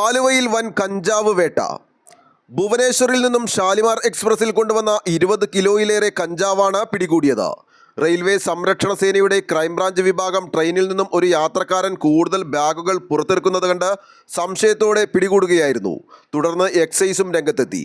ആലുവയിൽ വൻ കഞ്ചാവ് വേട്ട. ഭുവനേശ്വറിൽ നിന്നും ഷാലിമാർ എക്സ്പ്രസിൽ കൊണ്ടുവന്ന ഇരുപത് കിലോയിലേറെ കഞ്ചാവാണ് പിടികൂടിയത്. റെയിൽവേ സംരക്ഷണ സേനയുടെ ക്രൈംബ്രാഞ്ച് വിഭാഗം ട്രെയിനിൽ നിന്നും ഒരു യാത്രക്കാരൻ കൂടുതൽ ബാഗുകൾ പുറത്തെടുക്കുന്നത് കണ്ട് സംശയത്തോടെ പിടികൂടുകയായിരുന്നു. തുടർന്ന് എക്സൈസും രംഗത്തെത്തി.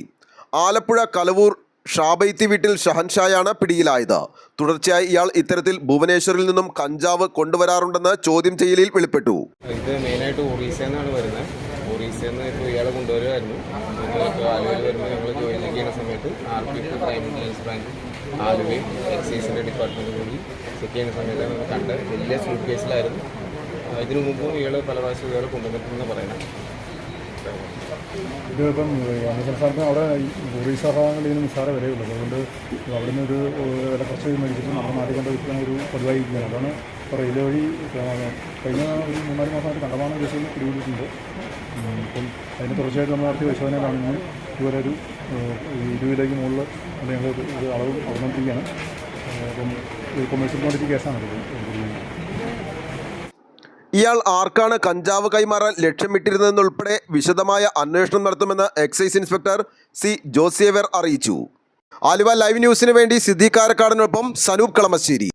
ആലപ്പുഴ കലവൂർ ഷാബൈത്തി വീട്ടിൽ ഷഹൻഷായാണ് പിടിയിലായത്. തുടർച്ചയായി ഇയാൾ ഇത്തരത്തിൽ ഭുവനേശ്വറിൽ നിന്നും കഞ്ചാവ് കൊണ്ടുവരാറുണ്ടെന്ന് ചോദ്യം ചെയ്യലിൽ വെളിപ്പെട്ടു. ഇത് മെയിനായിട്ട് ഒറീസയെന്നാണ് വരുന്നത്. ഒറീസയെന്ന് ഇപ്പോൾ ഇയാളെ കൊണ്ടുവരുമായിരുന്നു ആലുവയിൽ വരുമ്പോൾ ഞങ്ങൾ ജോയിൻ ചെയ്യുന്ന സമയത്ത് ആർ ക്രൈം ഇന്റലിജൻസ് ബ്രാഞ്ച് ആലുവയും എക്സൈസിന്റെ ഡിപ്പാർട്ട്മെന്റ് കൂടി ചെക്ക് ചെയ്യുന്ന സമയത്ത് നമ്മൾ കണ്ട് വലിയ സൂട്ട് കേസിലായിരുന്നു ഇതിനു മുമ്പും ഇയാൾ പല പ്രാവശ്യം ഇയാൾ കൊണ്ടുവന്നിട്ടുണ്ടെന്ന് പറയുന്നത് ഇതിപ്പം അമിത് സംസ്ഥാനത്ത് അവിടെ ഒറീസ ഭാഗങ്ങളിൽ നിന്ന് നിസ്സാര വിലയുള്ളൂ. അതുകൊണ്ട് അവിടെ നിന്ന് ഒരു വില കുറച്ച് മേടിച്ചിട്ട് നമ്മുടെ നാട്ടിൽ കൊണ്ട് വിൽക്കുന്ന ഒരു പതിവായിരിക്കുകയാണ് അതാണ് ഇപ്പോൾ റെയിൽവേ വഴി കഴിഞ്ഞ ഒരു മൂന്നാൽ മാസമായിട്ട് കണ്ടമാനം കേസുകൾ പിടികൂടിയിട്ടുണ്ട്. അപ്പം അതിന് തുടർച്ചയായിട്ട് നമ്മൾ നടത്തിയ പരിശോധനയിലാണ് ഇന്ന് ഇതുവരെ ഒരു ഇരുപതിലേക്ക് മുകളിൽ ഞങ്ങൾ അളവ് അവതരിപ്പിക്കുകയാണ് അപ്പം കൊമേഴ്സ്യൽ ക്വാണ്ടിറ്റി കേസാണ്. ഇയാൾ ആർക്കാണ് കഞ്ചാവ് കൈമാറാൻ ലക്ഷ്യമിട്ടിരുന്നതെന്നുൾപ്പെടെ വിശദമായ അന്വേഷണം നടത്തുമെന്ന് എക്സൈസ് ഇൻസ്പെക്ടർ സി ജോസിയവർ അറിയിച്ചു. ആലുവ ലൈവ് ന്യൂസിന് വേണ്ടി സിദ്ദീഖ് കാരക്കാടിനൊപ്പം സനൂപ് കളമശ്ശേരി.